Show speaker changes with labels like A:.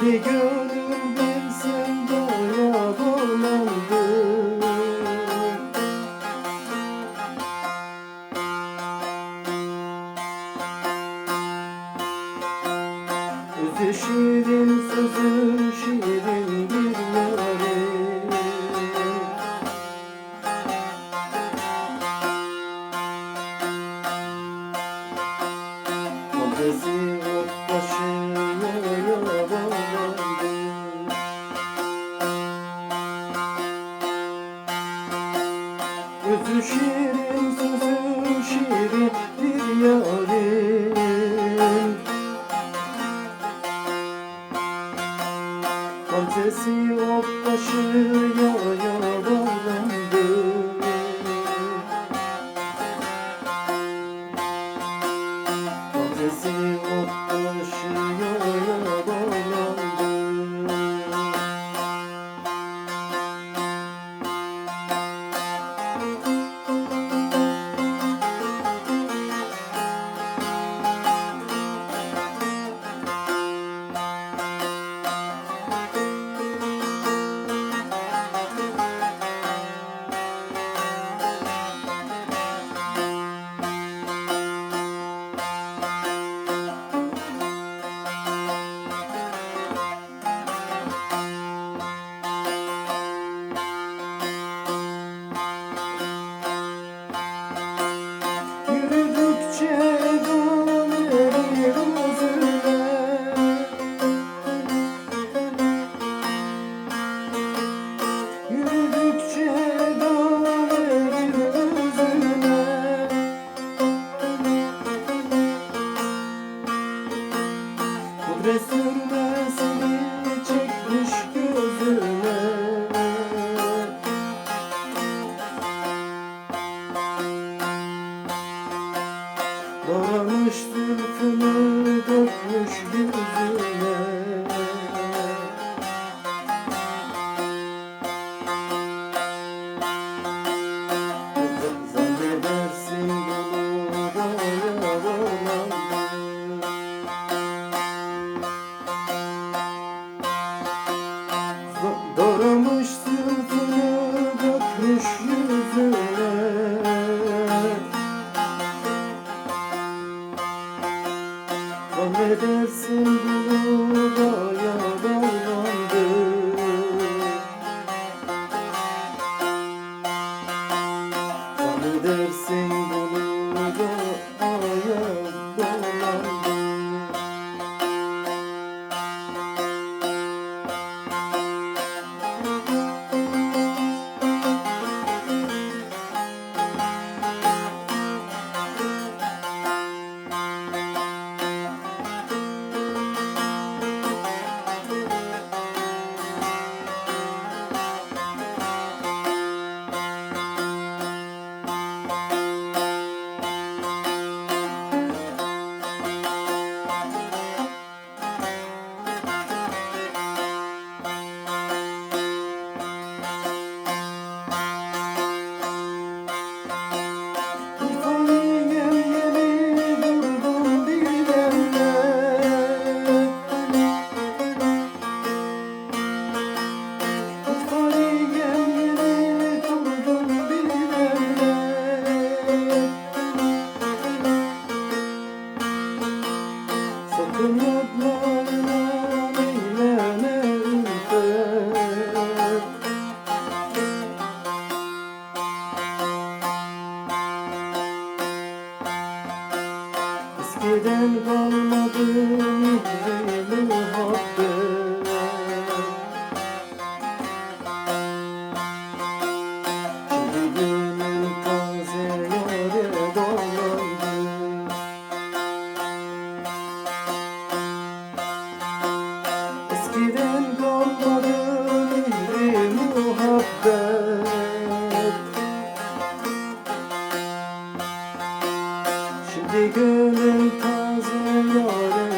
A: gönül bir sevdaya dolandı Özü şirin sözü Ot başına bağlandı Di gülün tazıları